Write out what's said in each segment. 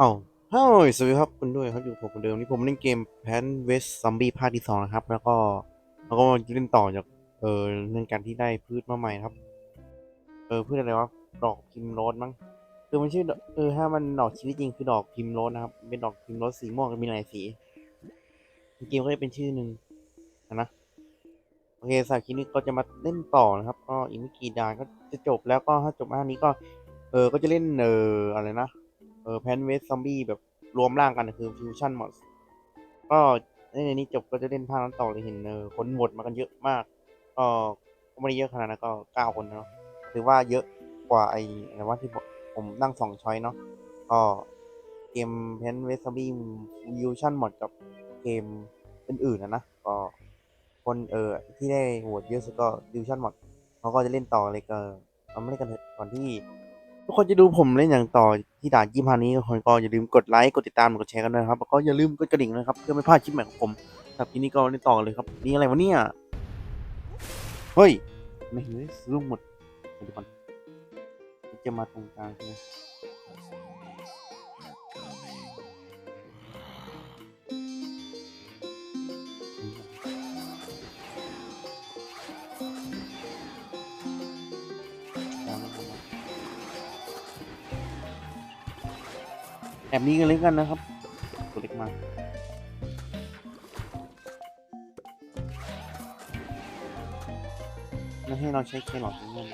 เอ้าเฮ้ยสวัสดีครับคุณด้วยครับอยู่ผมเหมือนเดิมนี่ผมเล่นเกมแพนเวสซอมบี้ภาคที่สองนะครับ แล้วก็แล้วก็เล่นต่อจากเออเรื่องการที่ได้พืชมาใหม่ครับ เออพืชอะไรวะดอกพิมโรสมั้งคือมันชื่อดอกเออถ้ามันดอกชีวิตจริงคือดอกพิมโรสนะครับเป็นดอกพิมโรสสีม่วงมีหลายสีเกมก็จะเป็นชื่อหนึ่งนะโอเคสายคลิปนี้ก็จะมาเล่นต่อนะครับ ก็อีกไม่กี่ด่านก็จะจบแล้วก็ถ้าจบอันนี้ก็ เออก็จะเล่นเอออะไรนะ ออแพนเวสซอมบี้แบบรวมร่างกันคือฟิวชั่นหมดก็ในนี้จบก็จะเล่นภาคนั้นต่อเลยเห็นเออคนโหวตมากันเยอะมากก็ก็ไม่ได้เยอะขนาดนั้นก็เก้าคนเนาะถือว่าเยอะกว่าไอ้อะไรว่าที่ผมนั่งสองช้อยเนาะก็เกมแพนเวสซอมบี้ฟิวชั่นหมดกับเกมอื่นๆนะนะก็คนเออที่ได้โหวตเยอะสุดก็ฟิวชั่นหมดเขาก็จะเล่นต่อเลยก็เราไม่เล่นกันเถอะก่อนที่ ทุกคนจะดูผมเล่นอย่างต่อที่ด่านยี่พานี้ทุกคนก็อย่าลืมกดไลค์กดติดตามกดแชร์กันด้วยนะครับแล้วก็อย่าลืมกดกระดิ่งนะครับเพื่อไม่พลาดคลิปใหม่ของผมครับทีนี้ก็เล่นต่อเลยครับนี่อะไรวะเนี่ยเฮ้ยไม่เห็นเลยซื้อหมดเดี๋ยวก่อนจะมาตรงกลางใช่ไหม แอบนี้กันเลยกันนะครับ ตัวเล็กมากไม่ให้เราใช้แครอทเงิน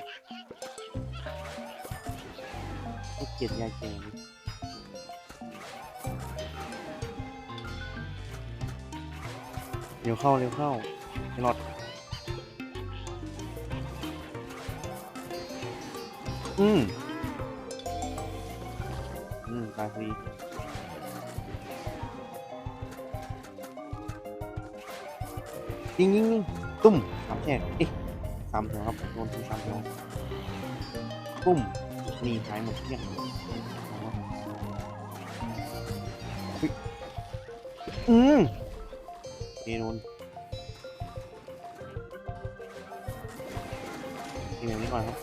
ให้เกียรติยาแกนี่เร็วเข้าเร็วเข้าแครอทอืม อืมตายฟรียิงยิงยิงตุ้มสามแฉกเอ๊ะสามแถวครับโดนที่สามแถวตุ้มนี่หายหมดเกลี้ยงอืมเอโดนเอโดนนี้ก่อนครับ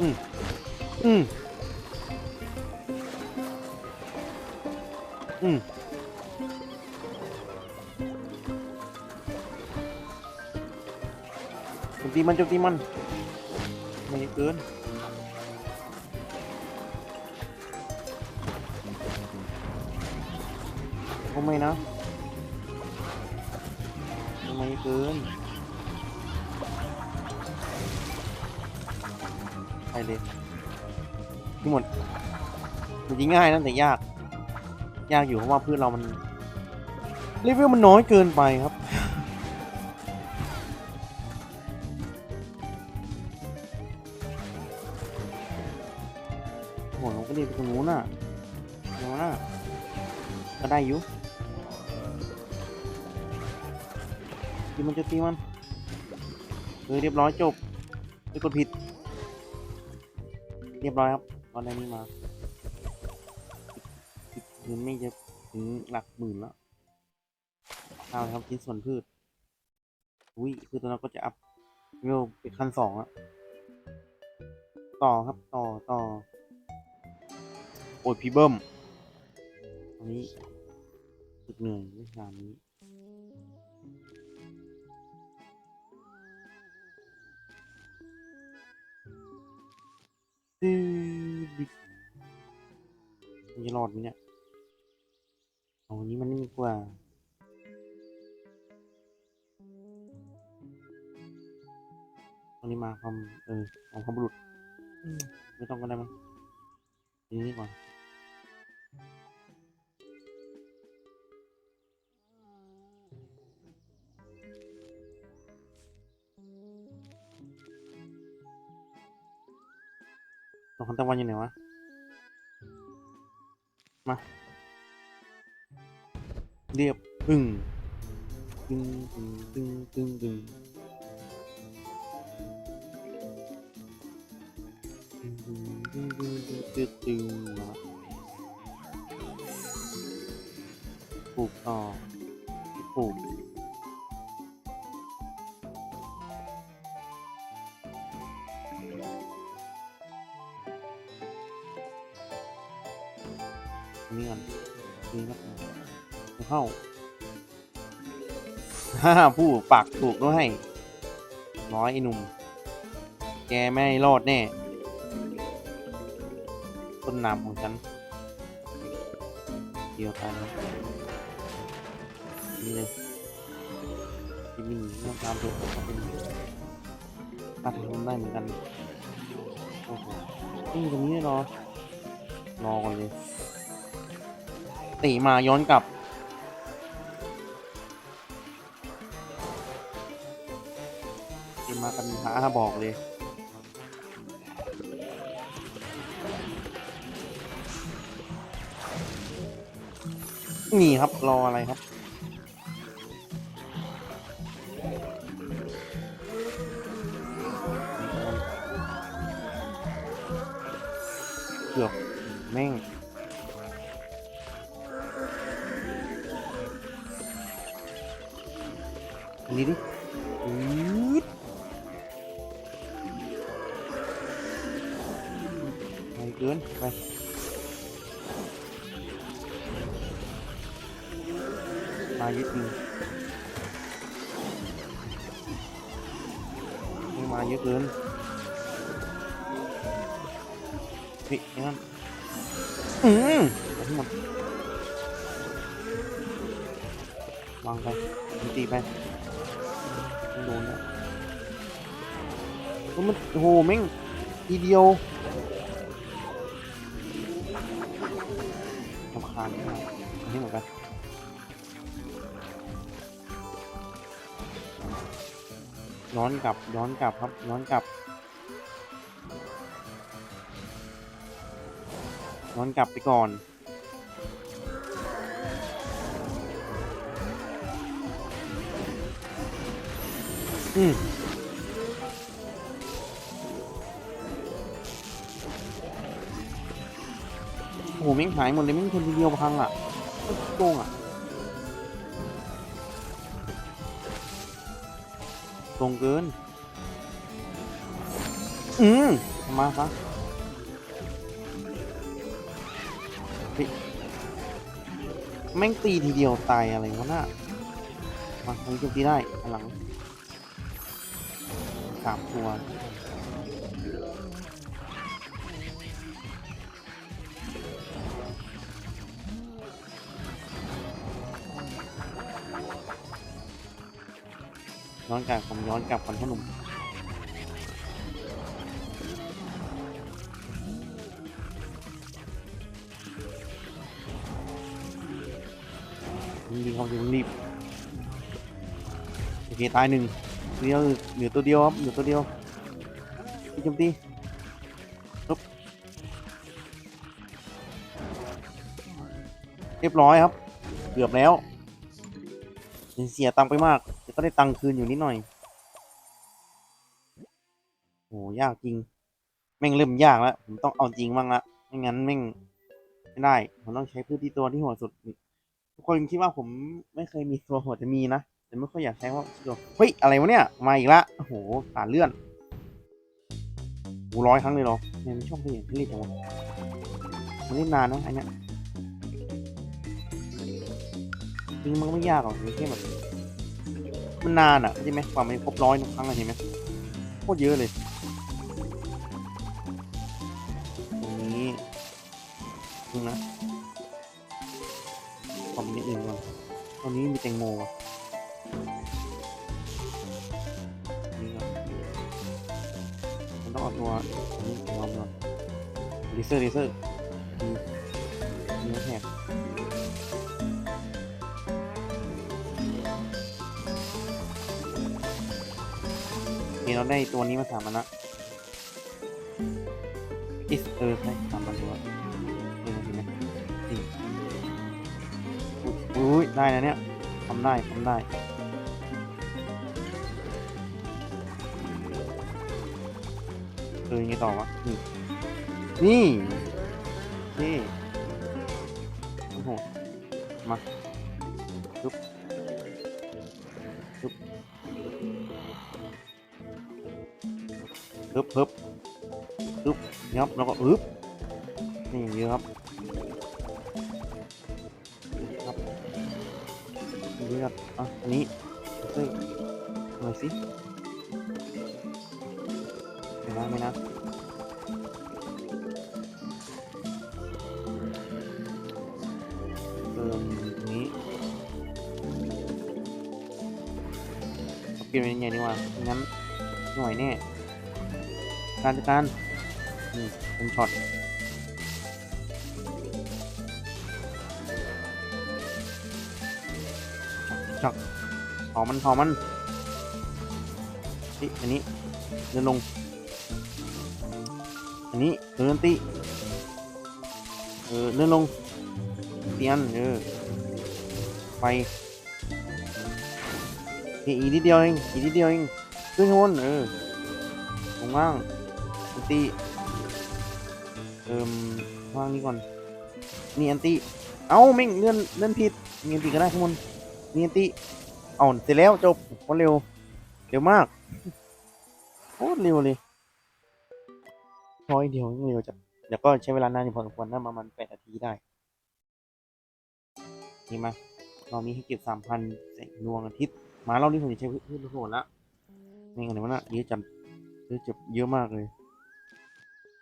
อืมอืม อืมจมตีมันจมตีมันไม่เยอะเกินโอ้ไม่นะไม่เกินไปเลยที่หมดมันยิงง่ายนะแต่ยาก ยากอยู่เพราะว่าพืชเรามันเลเวมันน้อยเกินไปครับ โหเราก็รียนไปตรงนู้นน่ะตรงนู้นน่ะก็ได้อยู่ตีมันจะตีมันเออเรียบร้อยจบไปกดผิด เรียบร้อยครับตอนนี้มา เงินไม่จะถึงหลักหมื่นแล้วเอาครับชิ้นส่วนพืชอุ้ยคือตัวเราก็จะอัพเวลเป็นขั้นสองอะต่อครับต่อต่อโอ้ยพี่เบิ้มอันนี้ฝึกเหนื่อยวิชานี้ดื้อดิมันจะรอดไหมเนี่ย เอาอันนี้มันนี่ดีกว่า ตรงนี้มาคำเออของคำบุรุษอืมไม่ต้องก็ได้มั้งอันนี้ก่อนตรงคันตะวันอยู่ไหนวะ มา เรียบอึ้งตึงตึงตึงตึงตึงตึงตึงตึงตึงตึงตึงตึงนะปลูกต่อ ฮ่าผู้ปากถูกด้วยร้อยไอ้หนุ่ม แกไม่รอดแน่ ต้นน้ำของฉัน เดียวกันนะนี่เลยที่มีเรื่องการเดินเขาเป็นถ้าทำได้เหมือนกัน โอ้โหนี่ตรงนี้เลยเหรอรอก่อนเลยตีมาย้อนกลับ หาบอกเลยนี่ครับ รออะไรครับ เกือบแม่งนนี้ดิอืด เกินไปมายึดมือไม่มาเยอะเกินเฮ้ยไอ้นั่นอืมทั้งหมดวางไปตีไปโดนแล้วโอ้มันโอ้โหแม่งทีเดียวานนี้เหมือนกันย้อนกลับย้อนกลับครับย้อนกลับย้อนกลับไปก่อนอืม แม่งหายหมดเลยแม่งคนเดียวพังอะโกงอะตรงเกิน อืมมาซะแม่งตีทีเดียวตายอะไรวะน่ะมาทางนี้โจมตีได้หลังสามตัว ย้อนกลับผมย้อนกลับก่อนพ่อหนุ่มรีบเขาจะรีบโอเคตายหนึ่งเดียวเหลือตัวเดียวครับเหลือตัวเดียวพี่จมตีปุ๊บเรียบร้อยครับ เกือบแล้ว เสียตังค์ไปมากแต่ก็ได้ตังค์คืนอยู่นิดหน่อยโหยากจริง แม่งเริ่มยากแล้ว ผมต้องเอาจริงบ้างละไม่งั้นแม่งไม่ได้ ผมต้องใช้พื้นที่ตัวที่โหดสุด ทุกคนคิดว่าผมไม่เคยมีตัวโหดจะมีนะ แต่ไม่ค่อยอยากใช้เพราตัวเฮ้ย อะไรวะเนี่ย มาอีกละโอ้โหผ่านเลื่อนโหร้อยครั้งเลยเหรอเนี่ยมันชอบเปลี่ยนที่เล่นจังวะมันเล่นนานนะไอเนี้ย จริงมันก็ไม่ยากหรอกมันแค่แบบมันนานอะใช่ไหมกว่ามันจะครบร้อยทุกครั้งอะใช่ไหมโคตรเยอะเลยตรงนี้นึงนะขอมีนิดนึงก่อนตรงนี้มีแตงโมอะนี่ครับมันต้องเอาตัวนี้ตัวก่อนดีเซอร์ดีเซอร์ เคเราได้ตัวนี้มาสามอันละอิสเออใช่สามพันตัวเออจริงไหมจริงอุ๊ยอุ้ยได้นะเนี่ยทำได้ทำได้เออยังไงต่อวะนี่นี่นี่โอ้โหมาปึ๊บ ฮึบฮึบฮึบยับแล้วก็ฮึบนี่เยอะครับครับเลือกอะอันนี้เฮ้ยอะไรสิไม่นะไม่นะเติมนี้กินเป็นใหญ่ดีกว่างั้นหน่วยแน่ การจัดการนี่เป็นช็อตช็อกหอมมันหอมมันนี่อันนี้เดินลง อันนี้เดินตีเออเดินลงเตียนเออไปอีกนิดเดียวเองอีกนิดเดียวเองขึ้นข้างบนเออลงล่าง อันตีเอิ่มวางนี่ก่อนนี่อันตีเอ้าไม่งเลื่อนเลื่อนผิดมีอันตีก็ได้ข้างบนนี่ติเอาเสร็จแล้วจบคตรเร็วเร็วมากโคตรเร็วเลยร้อยเดียวยังเร็วจัดเดี๋ยวก็ใช้เวลานานอยู่พอสมควรนะประมาณแปดนาทีได้นี่มาเรามีให้เก็บสามพันแสงดวงอาทิตย์มาเรานี่ผมจะใช้พืชโหดละนี่กันไหนวะน่ะเยอะจัดเยอะจับเยอะมากเลย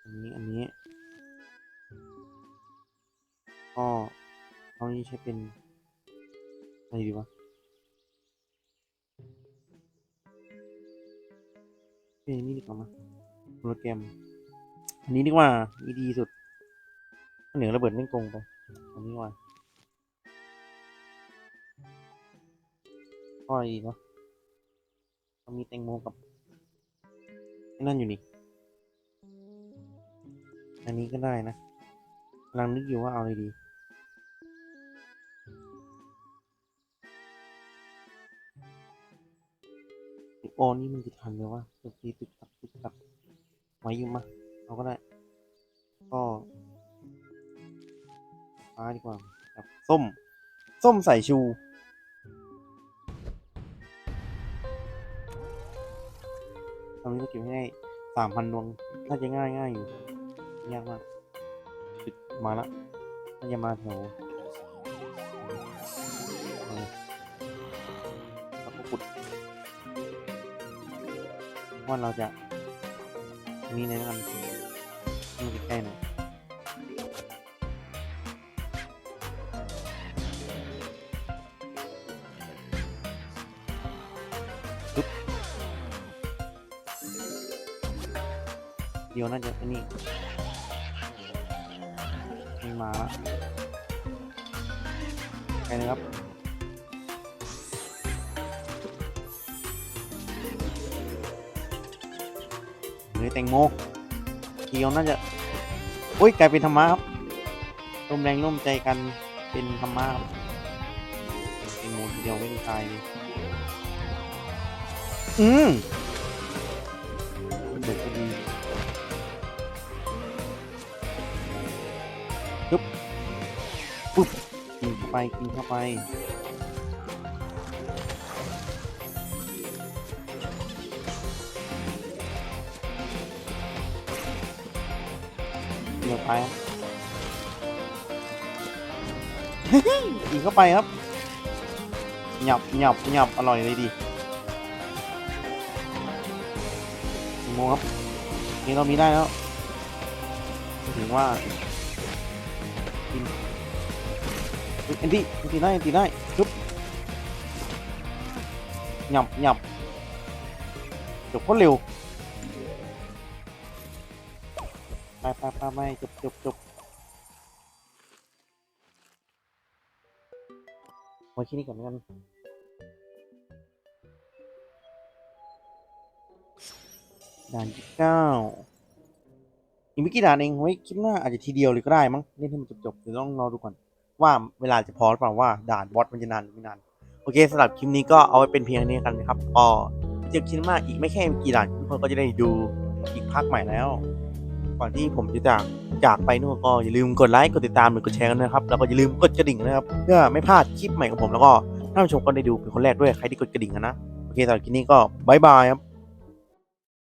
อันนี้ อันนี้ก็เรานี่ใช้เป็นอะไรดีวะเป็นนี่ดีกว่ามั้โปรแกรม อันนี้ดีกว่านี่ดีสุดเหนือระเบิดไม่งโกงไปอันนี้ว่าก็อะไรดีวะมันมีแตงโมกับนั่นอยู่นี่ อันนี้ก็ได้นะกำลังนึกอยู่ว่าเอาอะไรดี โอนี่มันจะทันไหมวะตึกตีตึกตักตึกตักไว้อยู่มาเอาก็ได้ ก็ฟ้าดีกว่าครับส้ม ส้มใส่ชูตอนนี้เราเก็บให้ได้สามพันดวงน่าจะง่ายง่ายอยู่ ยากมากมาละน่าจะมาแถวแล้วก็ขุดว่าเราจะมีในนั้นมันใกล้หน่อยเดี๋ยวน่าจะอันนี้ มันมาละไปเลยครับหรือแตงโมเกียวน่าจะอุ้ยกลายเป็นธรรมะครับร่วมแรงร่วมใจกันเป็นธรรมะครับแตงโมเดียวไม่ตายเลยอืม ปึ๊บกินเข้าไปกินเข้าไปเดี๋ยวไปครับอีกเข้าไปครับหยับหยับหยับอร่อยเลยดิโมครับนี่เรามีได้แล้วถึงว่ากิน เอ็นตี้เอ็นตี้ได้เอ็นตี้ได้ชุบหยับหยับจบโคตรเร็วไปไปไปไปจบจบจบไว้ที่นี่ก่อนกันด่านที่เก้าอีกไม่กี่ด่านเองไว้คลิปหน้าอาจจะทีเดียวเลยก็ได้มั้งเล่นให้มันจบๆเดี๋ยวต้องรอดูก่อน ว่าเวลาจะพอหรือเปล่าว่าด่านบอสมันจะนานหรือไม่นาน โอเคสำหรับคลิปนี้ก็เอาไว้เป็นเพียงนี้กันนะครับก็เจอคลิปหน้าอีกไม่แค่กี่ด่านทุกคนก็จะได้ดูอีกภาคใหม่แล้วก่อนที่ผมจะจากจากไปนู่นก็อย่าลืมกดไลค์กดติดตามหรือกดแชร์กันนะครับแล้วก็อย่าลืมกดกระดิ่งนะครับเพื่อไม่พลาดคลิปใหม่ของผมแล้วก็ท่านผู้ชมก็ได้ดูเป็นคนแรกด้วยใครที่กดกระดิ่งนะโอเคสำหรับคลิปนี้ก็บายบายครับ